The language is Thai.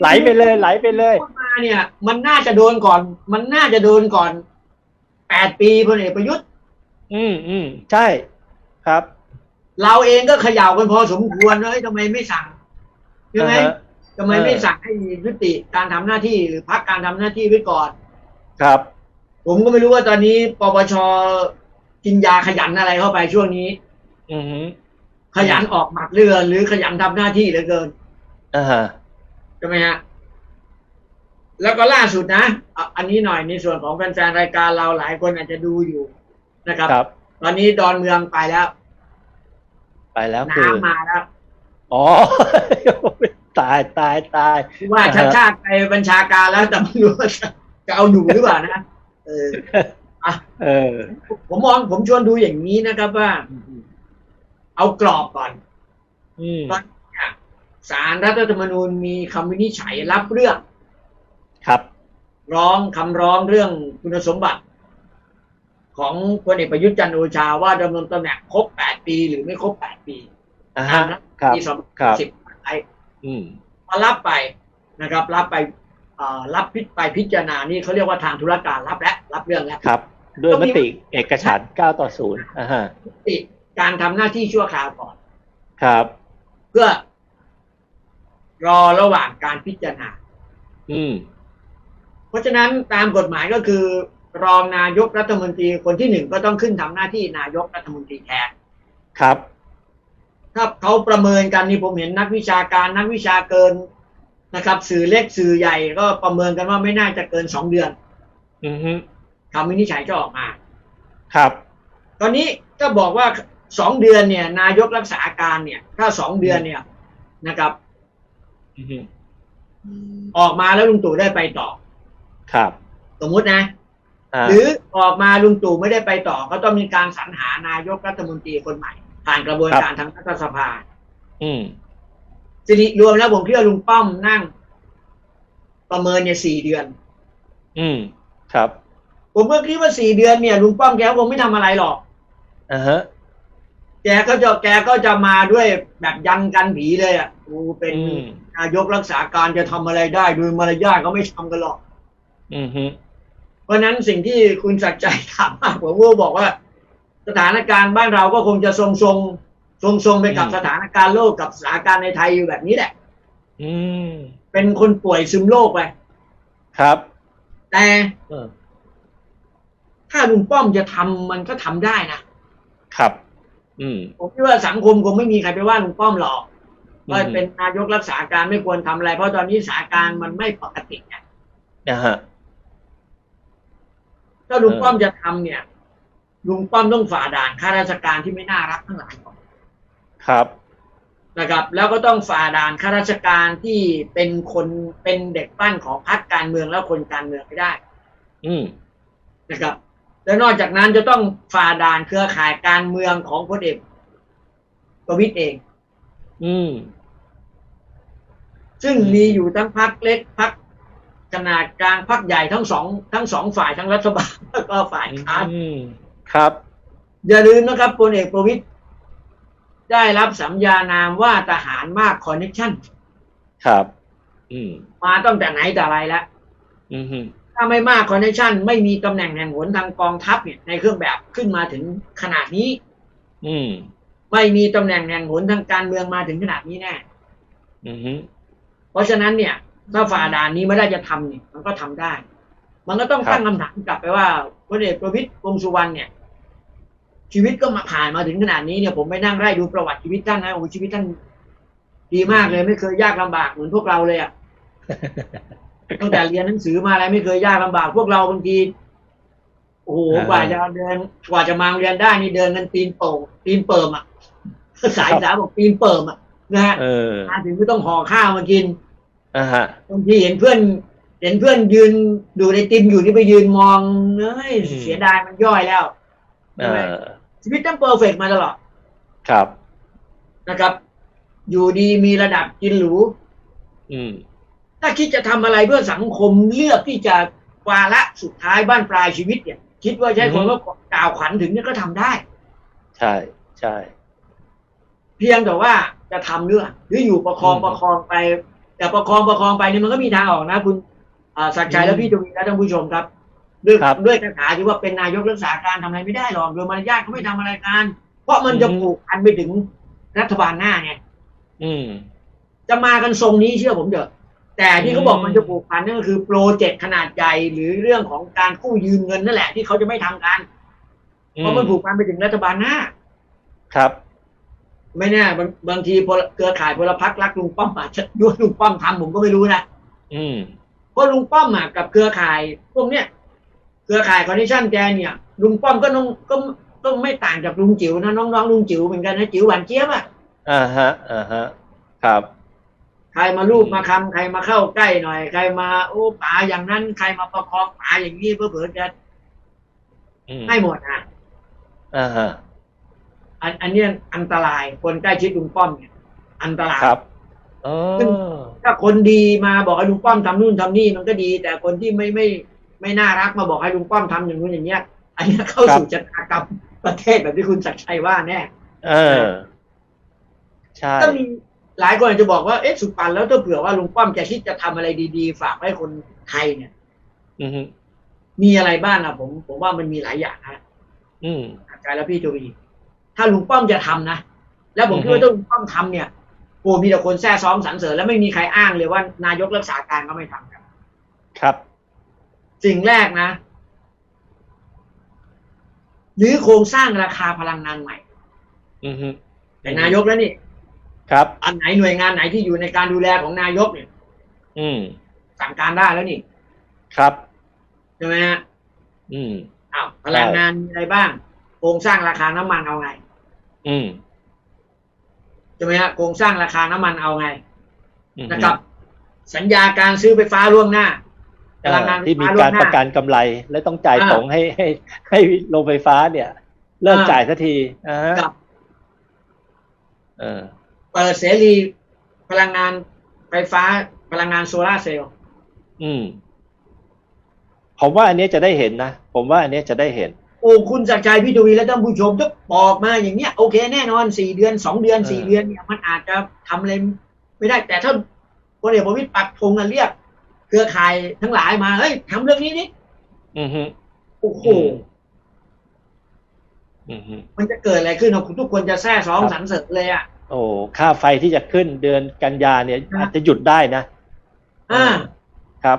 ไหลไปเลยไหลไปเลยพูดมาเนี่ย มันน่าจะโดนก่อน มันน่าจะโดนก่อนแปดปีพลเอกประยุทธ์ อืมอืมใช่ครับ เราเองก็เขย่ากันพอสมควรเฮ้ยทำไมไม่สั่งใช่ไหมอ่าฮะทำไมไม่สั่งให้ยุติการทำหน้าที่หรือพักการทำหน้าที่ไว้ก่อน ครับ ผมก็ไม่รู้ว่าตอนนี้ปปชกินยาขยันอะไรเข้าไปช่วงนี้ อือฮึขยันออกหมัดเรือหรือขยันทำหน้าที่เหลือเกินอ่าฮะ ใช่ไหมฮะแล้วก็ล่าสุดนะอะอันนี้หน่อยในส่วนของแฟนๆรายการเราหลายคนอาจจะดูอยู่นะครับ ครับ ตอนนี้ดอนเมืองไปแล้วไปแล้วคือ น้ำมาแล้วอ๋อ ตายตายตายว่าอ่าฮะชาติชาติไปบัญชาการแล้วแต่ไม่รู้ว่าจะจะเอาหนูหรือเปล่านะเออ เออ ผมมองผมชวนดูอย่างนี้นะครับว่า เอากรอบก่อน อืม สารรัฐธรรมนูญมีคำวินิจฉัยรับเรื่องครับร้องคำร้องเรื่องคุณสมบัติ ของพลเอกประยุทธ์จันทร์โอชาว่าดำรงตำแหน่งครบแปดปีหรือไม่ครบแปดปีอ่าตาฮะมรัฐครับปีสองครับสิบไออืมมารับไปนะครับ รับไปเอ่อรับพิไปพิจารณานี่เขาเรียกว่าทางธุรการรับแล้วรับเรื่องแล้วครับ ด้วยมติเอกฉันท์9ต่อ0อ่าฮะติการทำหน้าที่ชั่วคราวก่อน ครับ เพื่อ รอระหว่างการพิจารณาอืม เพราะฉะนั้นตามกฎหมายก็คือ รองนายกรัฐมนตรีคนที่หนึ่งก็ต้องขึ้นทำหน้าที่นายกรัฐมนตรีแทนครับ ถ้าเขาประเมินกันนี่ผมเห็นนักวิชาการนักวิชาเกินนะครับ สื่อเล็กสื่อใหญ่ก็ประเมินกันว่าไม่น่าจะเกินสองเดือน อือฮึคำวินิจฉัยจะออกมา ครับ ตอนนี้ก็บอกว่าสองเดือนเนี่ย นายกรักษาการเนี่ย ถ้าสองเดือนเนี่ยนะครับ อือฮึออกมาแล้วลุงตู่ได้ไปต่อ ครับ สมมุตินะอ่าหรือออกมาลุงตู่ไม่ได้ไปต่อ ก็ต้องมีการสรรหานายกรัฐมนตรีคนใหม่ ผ่านกระบวนการทางรัฐสภา อืมสิริรวมแล้วผมคิดว่าลุงป้อมนั่ง ประเมินเนี่ยสี่เดือน อืมครับ ผมก็คิดว่าสี่เดือนเนี่ยลุงป้อมแกคงไม่ทำอะไรหรอกอ่าฮะ แกก็จะแกก็จะมาด้วยแบบยันกันผีเลยอะกูเป็นอืม นายกรักษาการจะทำอะไรได้โดยมารยาทก็ไม่ทำกันหรอก อือฮึเพราะฉะนั้นสิ่งที่คุณศักดิ์ใจถามมาผมก็บอกว่า สถานการณ์บ้านเราก็คงจะทรงทรงทรงทรงๆไปกับสถานการณ์โลกกับสถานการณ์ในไทยอยู่แบบนี้แหละ อืมเป็นคนป่วยซึมโรคไปครับ แต่เออถ้าลุงป้อมจะทำมันก็ทำได้นะครับอืม ผมคิดว่าสังคมคงไม่มีใครไปว่าลุงป้อมหรอกอืมว่าเป็นนายกรักษาการไม่ควรทำอะไร เพราะตอนนี้สถานการณ์มันไม่ปกติไงนะฮะถ้าลุงเออป้อมจะทำเนี่ย ลุงป้อมต้องฝ่าด่านข้าราชการที่ไม่น่ารักทั้งหลายก่อนครับนะครับ แล้วก็ต้องฝ่าด่านข้าราชการที่เป็นคนเป็นเด็กปั้นของพรรคการเมืองแล้วคนการเมืองไม่ได้ อืมนะครับ แล้วนอกจากนั้นจะต้องฝ่าด่านเครือข่ายการเมืองของพลเอกประวิตยเอง อืม ซึ่งมีอยู่ทั้งพรรคเล็กพรรคขนาดกลางพรรคใหญ่ทั้งสองทั้งสองฝ่ายทั้งรัฐบาลแล้วก็ฝ่ายค้านอืม ครับ อย่าลืมนะครับพลเอกประวิตยได้รับสัญญานามว่าทหารมากคอนเนคชั่นครับ อืม มาตั้งแต่ไหนแต่ไรแล้วอืมฮึ ถ้าไม่มากคอนเนคชั่นไม่มีตำแหน่งแห่งหนทางกองทัพเนี่ยในเครื่องแบบขึ้นมาถึงขนาดนี้ อืม ไม่มีตำแหน่งแห่งหนทางการเมืองมาถึงขนาดนี้แน่อืมฮึเพราะฉะนั้นเนี่ย ถ้าฝ่าด่านนี้ไม่ได้จะทำเนี่ย มันก็ทำได้ มันก็ต้องตั้งคำถามกลับไปว่าพลเอกประวิตยวงษ์สุวรรณเนี่ย ชีวิตก็มาผ่านมาถึงขนาดนี้เนี่ยผมไปนั่งไล่ดูประวัติชีวิตท่านนะโอ้โหชีวิตท่านดีมากเลย ไม่เคยยากลำบากเหมือนพวกเราเลยอะ ตั้งแต่เรียนหนังสือมาอะไรไม่เคยยากลำบาก พวกเราบางทีโอ้โหกว่าจะเดินกว่าจะมาโรงเรียนได้นี่เดินกันตีนโป่งตีนเปิมอะสายสาวบอกตีนเปิมอะนะฮะเออมาถึงก็ต้องห่อข้าวมากินอ่าฮะบางทีเห็นเพื่อน เห็นเพื่อนยืนดูในติมอยู่ที่ไปยืนมองเอ้ยเสียดายมันย่อยแล้วเออชีวิตต้องเพอร์เฟกต์มาตลอดครับนะครับ อยู่ดีมีระดับกินหรูอืม ถ้าคิดจะทำอะไรเพื่อสังคมเลือกที่จะวาระสุดท้ายบ้านปลายชีวิตเนี่ย คิดว่าใช้คนก็กล่าวขวัญถึงเนี่ยก็ทำได้ ใช่ใช่ เพียงแต่ว่าจะทำเรื่องหรืออยู่ประคองประคองไป แต่ประคองประคองไปนี่มันก็มีทางออกนะ คุณอ่าศักชัยและพี่ทวีและท่านผู้ชมครับด้วยด้วยคาถาที่ว่าเป็นนายกรักษาการทำอะไรไม่ได้หรอกโดยมารยาทเขาไม่ทำอะไรกันเพราะมันจะผูกพันไปถึงรัฐบาลหน้าไงจะมากันทรงนี้เชื่อผมเถอะ แต่ที่เขาบอกอืมมันจะผูกพันนั่นก็คือโปรเจกต์ขนาดใหญ่หรือเรื่องของการกู้ยืมเงินนั่นแหละที่เขาจะไม่ทำกันเพราะมันผูกพันไปถึงรัฐบาลหน้า ครับ ไม่แน่บางบางทีพลเครือข่ายพลพรรครักลุงป้อมอาจจะด้วยลุงป้อมทำผมก็ไม่รู้นะอืมเพราะลุงป้อมอะกับเครือข่ายพวกเนี้ยเครือข่ายคอนดิชั่นแกเนี่ยลุงป้อมก็น้องก็ก็ไม่ต่างจากลุงจิ๋วนะน้องๆลุงจิ๋วเหมือนกันนะจิ๋วหวานเจี๊ยบอะอ่าฮะอ่าฮะ ครับใค รมาลูบมาคำใครมาเข้าใกล้หน่อย ใครมาโอ้ป๋าอย่างนั้น ใครมาประคองป๋าอย่างนี้เพื่อเผื่อจะอืมให้หมดอะอ่าฮะอันอันเนี้ยอันตรายคนใกล้ชิดลุงป้อมเนี่ยอันตรายครับเอซึ่งอถ้าคนดีมาบอกให้ลุงป้อมทำนู่นทำนี่มันก็ดี แต่คนที่ไม่ไม่ไม่น่ารักมาบอกให้ลุงป้อมทำอย่างนู้นอย่างเงี้ย อันเนี้ยเข้าสู่ชะตากรรมประเทศแบบที่คุณศักดิ์ชัยว่าแน่เออใช่ก็มี หลายคนอาจจะบอกว่าเอ๊ะสุดปันแล้วถ้าเผื่อว่าลุงป้อมจะคิดจะทำอะไรดีๆ ฝากให้คนไทยเนี่ยอืมมีอะไรบ้างอะผม ผมว่ามันมีหลายอย่างนะอืมอาจารย์และพี่ทวีถ้าลุงป้อมจะทำนะแล้วผมคิดอือฮึว่าถ้าลุงป้อมทำเนี่ยโอ้มีแต่คนแซ่ซ้อมสรรเสริญแล้วไม่มีใครอ้างเลยว่านายกรักษาการก็ไม่ทำครับ ครับ สิ่งแรกนะหรือโครงสร้างราคาพลังงานใหม่อืมแต่นายกแล้วนี่ ครับ อันไหนหน่วยงานไหนที่อยู่ในการดูแลของนายกเนี่ย อืมสั่งการได้แล้วนี่ครับใช่ไหมฮะอืมอ้าวพลังงานมีอะไรบ้างโครงสร้างราคาน้ำมันเอาไง อืมใช่ไหมฮะโครงสร้างราคาน้ำมันเอาไงอืมนะครับ สัญญาการซื้อไฟฟ้าล่วงหน้าเอ่อพลังงานไฟที่มีฟ้าล่วการงหน้าประกันกำไร และต้องจ่ายอ่าตรงให้ให้ ให้โรงไฟฟ้าเนี่ย เลิกอ่าจ่ายสักทีอ่าฮะกับเออเปิดเสรีพลังงานไฟฟ้าพลังงานโซลาร์เซลล์อืม ผมว่าอันเนี้ยจะได้เห็นนะ ผมว่าอันเนี้ยจะได้เห็น โอ้คุณจักรชัยพี่ทวีและท่านผู้ชมถ้าบอกมาอย่างเนี้ยโอเคแน่นอนสี่เดือนสองเดือนเออสี่เดือนเนี่ยมันอาจจะทำอะไรไม่ได้ แต่ถ้าพลเอกประวิตรปักธงกันเรียก เครือข่ายทั้งหลายมาเฮ้ยทำเรื่องนี้นี่อืมฮึโอ้โหอืมอืมฮึมันจะเกิดอะไรขึ้นอะทุกคนจะแซ่ซ้องครับสรรเสริญเลยอะ โอ้ค่าไฟที่จะขึ้นเดือนกันยาเนี่ยครับอาจจะหยุดได้นะอ่าครับ